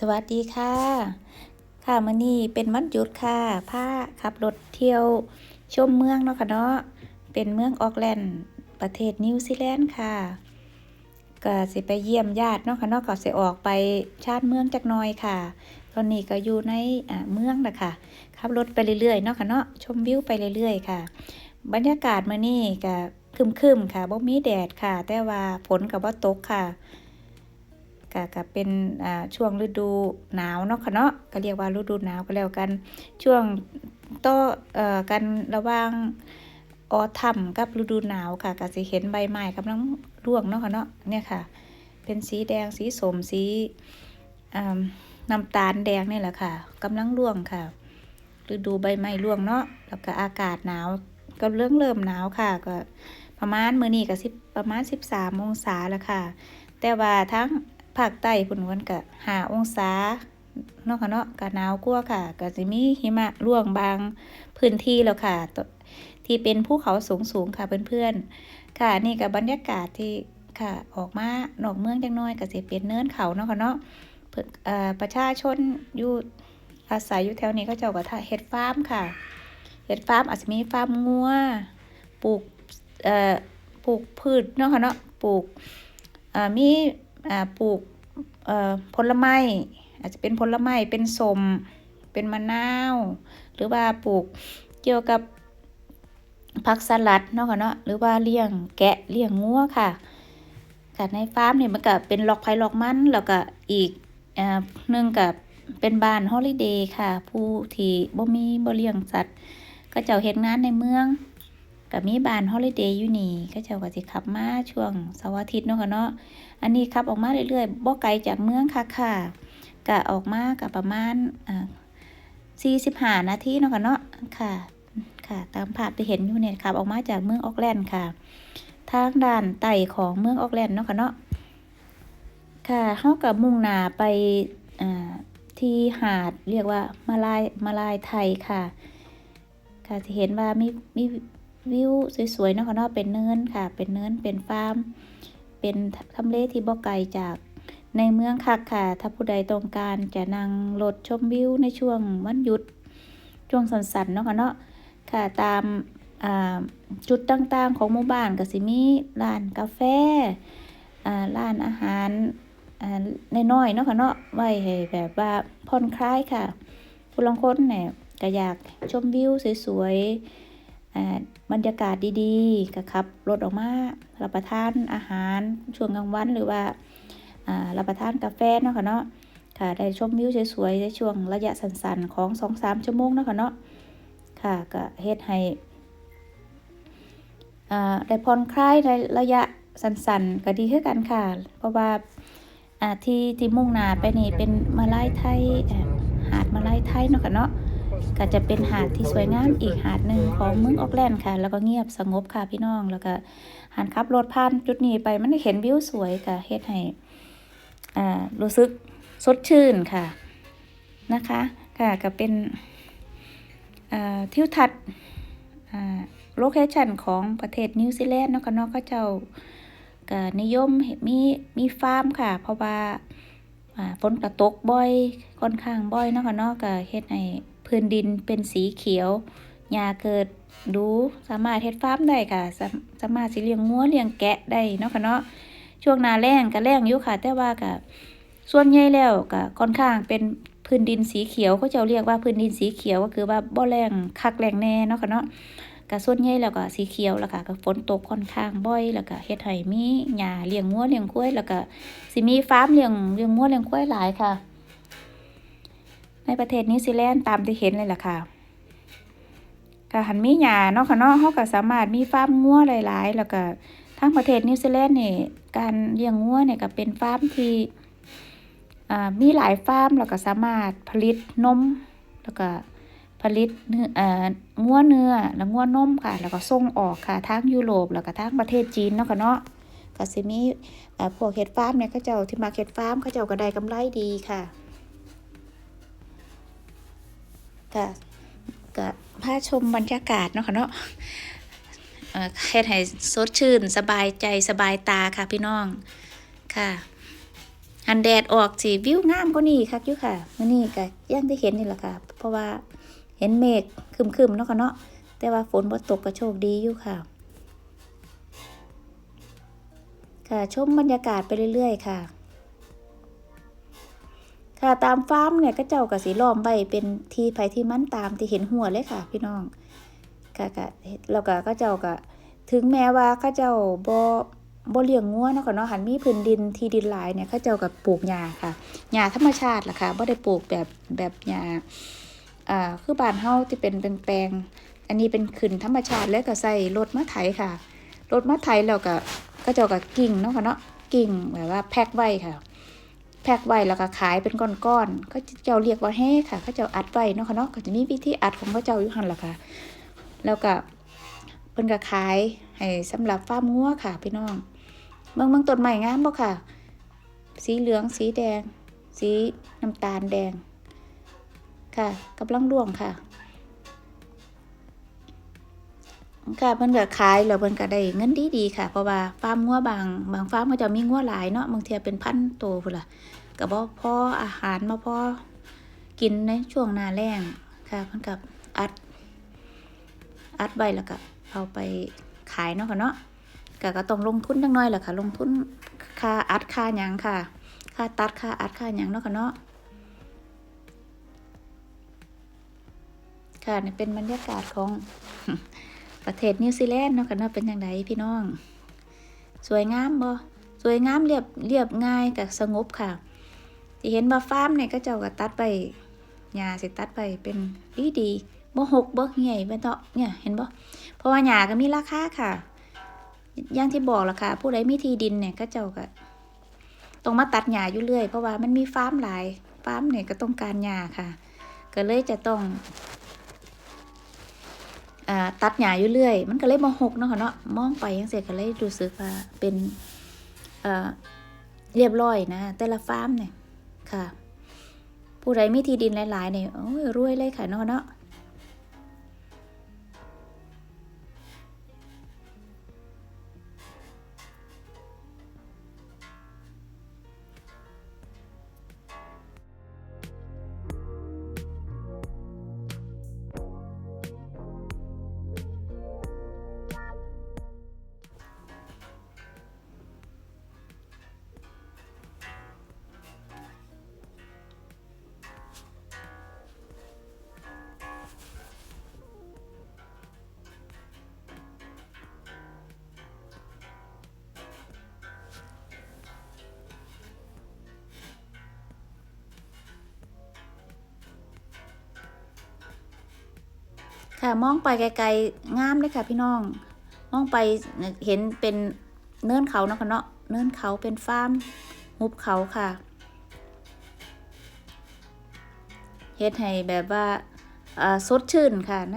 สวัสดีค่ะ ค่ะมื้อนี้เป็นวันหยุดค่ะพาขับรถเที่ยวชมเมืองเนาะค่ะเนาะเป็นเมืองออกแลนด์ประเทศนิวซีแลนด์ค่ะก็สิไปเยี่ยมญาติเนาะค่ะเนาะก็สิออกไปชาติเมืองจักหน่อยค่ะ ตอนนี้ก็อยู่ในเมืองนะค่ะขับรถไปเรื่อยๆเนาะค่ะเนาะชมวิวไปเรื่อยๆค่ะ บรรยากาศมื้อนี้ก็คึมๆค่ะบ่มีแดดค่ะ แต่ว่าฝนก็บ่ตกค่ะ ก็ก็เป็นช่วงฤดูหนาวเนาะค่ะเนาะก็เรียกว่าฤดูหนาวก็แล้วกันช่วงต่อเอ่อกันระว่างออทัมกับฤดูหนาวค่ะก็สิเห็นใบไม้กำลังร่วงเนาะค่ะเนาะเนี่ยค่ะ เป็นสีแดงสีสมสีน้ำตาลแดงนี่แหละค่ะกำลังร่วงค่ะฤดูใบไม้ร่วงเนาะแล้วก็อากาศหนาวก็เริ่มเริ่มหนาวค่ะ ก็ประมาณมื้อนี้ก็สิประมาณ 13 องศาแล้วค่ะ แต่ว่าทั้ง ภาคใต้พุ่นมันก็5องศาเนาะค่ะเนาะก็หนาวกว่าค่ะก็สิมีหิมะร่วงบางพื้นที่แล้วค่ะ ที่เป็นภูเขาสูงๆค่ะเพื่อนๆค่ะนี่ก็บบรรยากาศที่ค่ะออกมานอกเมืองจังน้อยก็สิเป็นเนินเขาเนาะค่ะเนาะเพิ่นเอ่อประชาชนอยู่อาศัยอยู่แถวนี้เขาเจ้าก็ทาเฮ็ดฟาร์มค่ะเฮ็ดฟาร์มอาจจะมีฟาร์มงัวปลูกเอ่อปลูกพืชเนาะค่ะเนาะปลูกอ่ามี ปลูกผลไม้อาจจะเป็นผลไม้เป็นสมเป็นมะนาว หรือว่าปลูกเกี่ยวกับผักสลัดเนาะค่ะเนาะหรือว่าเลี้ยงแกะเลี้ยงงัวค่ะค่ะในฟาร์มเนี่ยมันก็เป็นล็อกไผ่ล็อกมันแล้วก็อีกอ่าหนึงก็เป็นบ้านฮอลิเดย์ค่ะ ผู้ที่บ่มีบ่เลี้ยงสัตว์ ก็เจ้าเฮ็ดงานในเมือง ก็มีบานฮอลิเดย์อยู่นี่ก็เจ้าก็สิขับมาช่วงเสาร์อาทิตย์เนาะค่ะเนาะอันนี้ขับออกมาเรื่อยๆบ่ไกลจากเมืองค่ะค่ะก็ออกมาก็ประมาณอ่า45นาทีเนาะค่ะเนาะค่ะค่ะ ตามภาพที่เห็นอยู่เนี่ยขับออกมาจากเมืองออกแลนด์ค่ะ ทางด้านใต้ของเมืองออกแลนด์เนาะค่ะเนาะค่ะเฮาก็มุ่งหน้าไปอ่าที่หาดเรียกว่ามาลายมาลายไทยค่ะ ค่ะจะเห็นว่ามีมี วิวสวยๆเนาะคะเนาะเป็นเนินค่ะ เป็นเนินเป็นฟาร์ม เป็นทำเลที่บ่ไกลจากในเมืองคักค่ะ ถ้าผู้ใดต้องการจะนั่งรถชมวิวในช่วงวันหยุด ช่วงสันส้นๆเนาะค่ะเนาะค่ะตามจุดต่างๆ ของหมู่บ้านก็สิมีร้านกาแฟอ่าร้านอาหารน้อยๆเนาะค่ะเนาะไว้ให้แบบว่าผ่อนคลายค่ะผู้ลางคนเนี่ยก็อยากชมวิวสวยๆ บรรยากาศดีๆก็ขับรถออกมารับประทานอาหารช่วงกลางวันหรือว่ารับประทานกาแฟเนาะค่ะเนาะค่ะได้ชมวิวสวยๆในช่วงระยะสั้นๆของ2-3ชั่วโมงเนาะค่ะเนาะค่ะก็เฮ็ดให้ได้ผ่อนคลายในระยะสั้นๆก็ดีคือกันค่ะ เพราะว่าที่ที่มุ่งหน้าไปนี่เป็นมาลายไทยหาดมาลายไทยเนาะค่ะเนาะ ก็จะเป็นหาดที่สวยงามอีกหาดหนึ่งของเมืองออกแลนด์ค่ะ แล้วก็เงียบสงบค่ะพี่น้อง แล้วก็หันขับรถผ่านจุดนี้ไปมันเห็นวิวสวยค่ะเฮ็ดให้อ่ารู้สึกสดชื่นค่ะนะคะค่ะก็เป็นอ่าทิวทัศน์อ่าโลเคชันของประเทศนิวซีแลนด์เนาะค่ะเนาะเขาเจ้าก็นิยมมีมีฟาร์มค่ะ เพราะว่าฝนกระตกบ่อยค่อนข้างบ่อยเนาะค่ะเนาะก็เฮ็ดให้ พื้นดินเป็นสีเขียวหญ้าเกิดดูสามารถเฮ็ดฟาร์มได้ค่ะสาสามารถสิเลี้ยงงัวเลี้ยงแกะได้เนาะค่ะเนาะช่วงหน้าแล้งก็แล้งอยู่ค่ะ แต่ว่าก็ส่วนใหญ่แล้วก็ค่อนข้างเป็นพื้นดินสีเขียวเขาจ้าเรียกว่าพื้นดินสีเขียวก็คือว่าบ่แรงคักแรงแน่เนาะค่ะเนาะก็ส่วนใหญ่แล้วก็สีเขียวแล้วค่ะก็ฝนตกค่อนข้างบ่อยแล้วก็เฮ็ดให้มีหญ้าเลี้ยงงัวเลี้ยงควายแล้วก็สิมีฟาร์มเลี้ยงเลี้ยงงัวเลี้ยงควายหลายค่ะ ในประเทศนิวซีแลนด์ตามที่เห็นเลยล่ะค่ะก็หันมีหญ้าเนาะค่ะเนาะเขาก็สามารถมีฟาร์มงัวหลาย ๆ แล้วก็ทั้งประเทศนิวซีแลนด์นี่การเลี้ยงงัวเนี่ยก็เป็นฟาร์มที่มีหลายฟาร์มแล้วก็สามารถผลิตนม แล้วก็ผลิตเนื้อเอ่องัวเนื้อแล้วงัวนมค่ะ แล้วก็ส่งออกค่ะทั้งยุโรปแล้วก็ทั้งประเทศจีนเนาะค่ะเนาะก็สิมีพวกเฮ็ดฟาร์มเนี่ยเขาเจ้าที่มาเฮ็ดฟาร์มเขาเจ้าก็ได้กำไรดีค่ะ ก็ก็พาชมบรรยากาศเนาะค่ะเนาะเฮ็ดให้สดชื่น สบายใจสบายตาค่ะพี่น้องค่ะหันแดดออกสิวิวงามกว่านี้คักอยู่ค่ะมื้อนี้ก็ยังได้เห็นนี่แหละค่ะ เพราะว่าเห็นเมฆคึมๆเนาะค่ะเนาะแต่ว่าฝนบ่ตกก็โชคดีอยู่ค่ะ ค่ะชมบรรยากาศไปเรื่อย ๆ ค่ะ ค่ะตามฟาร์มเนี่ยก็เจ้ากับสีล้อมใบเป็นทีไผที่มันตามที่เห็นหัวเลยค่ะ พี่น้องค่ะก็แล้วก็ก็เจ้าก็ถึงแม้ว่าข้าเจ้าบ่บ่เลี้ยงงัวเนาะค่ะเนาะหันมีพื้นดินที่ดินหลายเนี่ยข้าเจ้ากับปลูกหญ้าค่ะหญ้าธรรมชาติล่ะค่ะบ่ได้ปลูกแบบแบบหญ้าอ่าคือบ้านเฮาที่เป็นเป็นแปลง อันนี้เป็นขึ้นธรรมชาติแล้วก็ใส่รถมาไถค่ะรถมาไถแล้วก็ก็เจ้าก็กิ่งเนาะค่ะเนาะกิ่งแบบว่าแพ็คไว้ค่ะ แพ็คไว้แล้วก็ขายเป็นก้อนๆก็เจ้าเรียกว่าแห่ค่ะเขาเจ้าอัดไว้เนาะค่ะเนาะก็จะมีวิธีอัดของเขาเจ้าอยู่หันล่ะค่ะ แล้วก็เพิ่นก็ขายให้สำหรับฟาร์มงัวค่ะพี่น้องเมืองเมืองต้นใหม่งามบ่ค่ะ สีเหลืองสีแดง สีน้ำตาลแดงค่ะกำลังร่วงค่ะ ค่ะเพิ่นก็ขายแล้วเพิ่นก็ได้เงินดีๆค่ะเพราะว่าฟาร์มงัวบางบางฟาร์มเขาจะมีงัวหลายเนาะบางเทียเป็นพันโตพุ่นล่ะก็บ่พออาหารมาพอกินในช่วงหน้าแล้งค่ะเพิ่นก็อัด อัดไว้แล้วก็เอาไปขายเนาะค่ะเนาะก็ก็ต้องลงทุนจังน้อยแหละค่ะ ลงทุนค่าอัดค่าหยังค่ะ ค่าตัดค่าอัดค่าหยังเนาะค่ะเนาะค่ะนี่เป็นบรรยากาศของ ประเทศนิวซีแลนด์เนาะค่ะเนาะเป็นอย่างไรพี่น้อง สวยงามบ่สวยงามเรียบเรียบง่ายกับสงบค่ะที่เห็นว่าฟาร์มเนี่ยก็เจ้าก็ตัดไปหญ้าสิตัดไปเป็นดีดีบ่หกบ่เหี่ยบ่เตาะเนี่ยเห็นบ่เพราะว่าหญ้าก็มีราคาค่ะอย่างที่บอกล่ะค่ะ ผู้ใดมีที่ดินเนี่ยก็เจ้าก็ต้องมาตัดหญ้าอยู่เรื่อยเพราะว่ามันมีฟาร์มหลายฟาร์มเนี่ยก็ต้องการหญ้าค่ะ ก็เลยจะต้อง ตัดหญ้าอยู่เรื่อย มันก็เลยมหกเนาะค่ะเนาะมองไปยังเสร็จก็เลยรู้สึกว่าเป็นเอ่อเรียบร้อยนะ แต่ละฟาร์มเนี่ยค่ะ ผู้ใดมีที่ดินหลายๆเนี่ยโอ้ยรวยเลยค่ะเนาะเนาะ ค่ะมองไปไกลๆงามเลยค่ะพี่น้อง มองไปเห็นเป็นเนินเขาเนาะค่ะเนาะเนินเขาเป็นฟาร์มหุบเขาค่ะเฮ็ดให้แบบว่าสดชื่นค่ะใน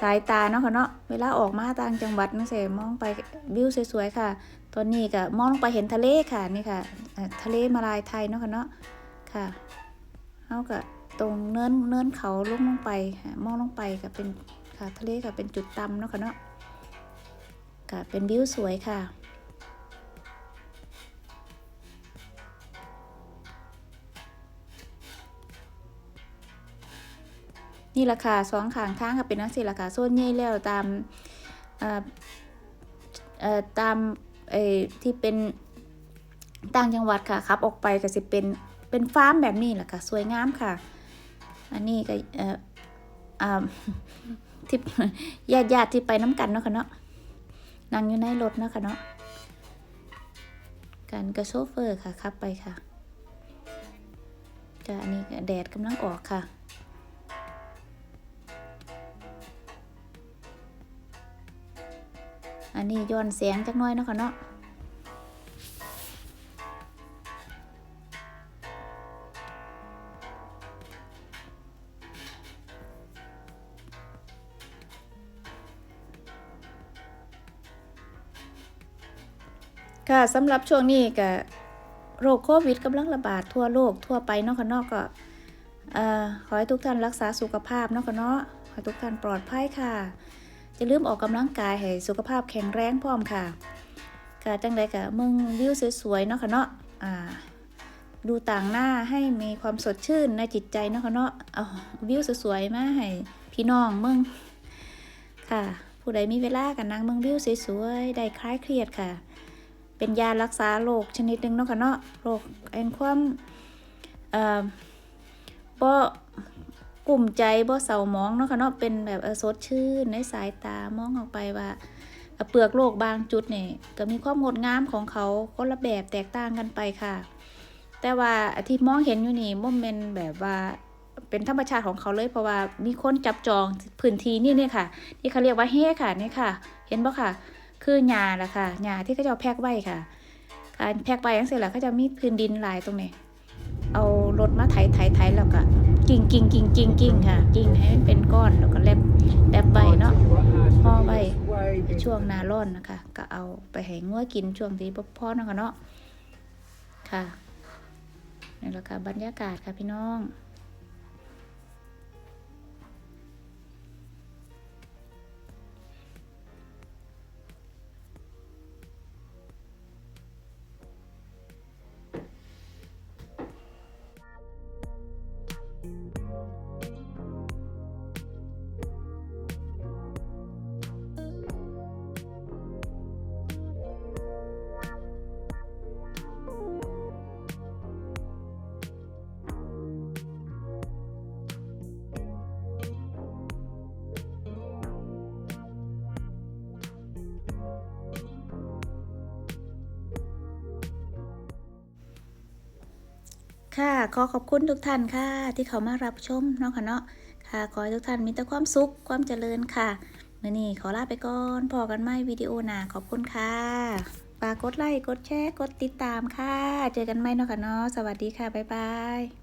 สายตาเนาะค่ะเนาะเวลาออกมาต่างจังหวัดนั่นสิมองไปวิวสวยๆค่ะตอนนี้ก็มองลงไปเห็นทะเลค่ะนี่ค่ะ ทะเลมาลายไทยเนาะค่ะเนาะค่ะเฮาก็ ตรงเนินเนินเขาลงลงไปค่ะมองลงไปก็เป็นค่ะทะเลก็เป็นจุดต่ำเนาะค่ะเนาะก็เป็นวิวสวยค่ะนี่ราคาสองขางทางค่ะเป็นนักสิราคาโซนใหญ่แล้วตามตามที่เป็นต่างจังหวัดค่ะขับออกไปก็สิเป็นเป็นฟาร์มแบบนี้แหละค่ะ สวยงามค่ะ อันนี้ก็เอ่ออ่าที่ญาติญาติที่ไปน้ำกันเนาะค่ะเนาะนั่งอยู่ในรถเนาะค่ะเนาะกันกับโชเฟอร์ค่ะขับไปค่ะก็อันนี้แดดกำลังออกค่ะอันนี้ย้อนแสงจักหน้อยเนาะค่ะเนาะ สำหรับช่วงนี้ก็โรคโควิดกำลังระบาดทั่วโลกทั่วไปนาะค่ะนาะก็ขอให้ทุกท่านรักษาสุขภาพนาะค่ะนาะขอให้ทุกท่านปลอดภัยค่ะอย่าลืมออกกำลังกายให้สุขภาพแข็งแรงพร้อมค่ะก็จังใดก็มึงวิวสวยๆเนาะค่ะเนาะอ่าดูต่างหน้าให้มีความสดชื่นในจิตใจเนาะค่ะเนาะเอาวิวสวยๆมาให้พี่น้องมืองค่ะ ผู้ใดมีเวลากันนั่งมืองวิวสวยๆได้คลายเครียดค่ะ เป็นยารักษาโรคชนิดหนึ่งเนาะค่ะเนาะโรคแอนความเอ่อบ่กลุ่มใจบ่เศร้ามองเนาะค่ะเนาะเป็นแบบเออสดชื่นในสายตามองออกไปว่าเปลือกโลกบางจุดนี่ก็มีความงดงามของเขาคนละแบบแตกต่างกันไปค่ะ แต่ว่าที่มองเห็นอยู่นี่บ่แม่นแบบว่าเป็นธรรมชาติของเขาเลยเพราะว่ามีคนจับจองพื้นที่นี่เนี่ยค่ะ ที่เขาเรียกว่าเฮค่ะนี่ค่ะ เห็นบ่ค่ะ คือหญ้าล่ะค่ะหญ้าที่เขาจะเอาแพกไว้ค่ะ การแพกไว้จังซี่ล่ะเขาจะมีพื้นดินลายตรงนี้ เอารถมาไถไถไถแล้วก็กิ่งกิ่งกิ่งกิ่งกิ่งค่ะ กิ่งให้มันเป็นก้อนแล้วก็แลบแลบใบเนาะห่อไว้ช่วงนาร้อนนะคะ ก็เอาไปให้งัวกินช่วงที่บ่อเนาะคะเนาะค่ะนี่แหละค่ะบรรยากาศค่ะพี่น้อง ค่ะ ขอขอบคุณทุกท่านค่ะ ที่เขามารับชมเนาะค่ะเนาะค่ะ ขอให้ทุกท่านมีแต่ความสุขความเจริญค่ะมื่อนี้ขอลาไปก่อนพอกันไม่วิดีโอหนาขอบคุณค่ะฝากกดไลค์กดแชร์กดติดตามค่ะ เจอกันไหมเนาะค่ะเนาะสวัสดีค่ะ บ๊ายบาย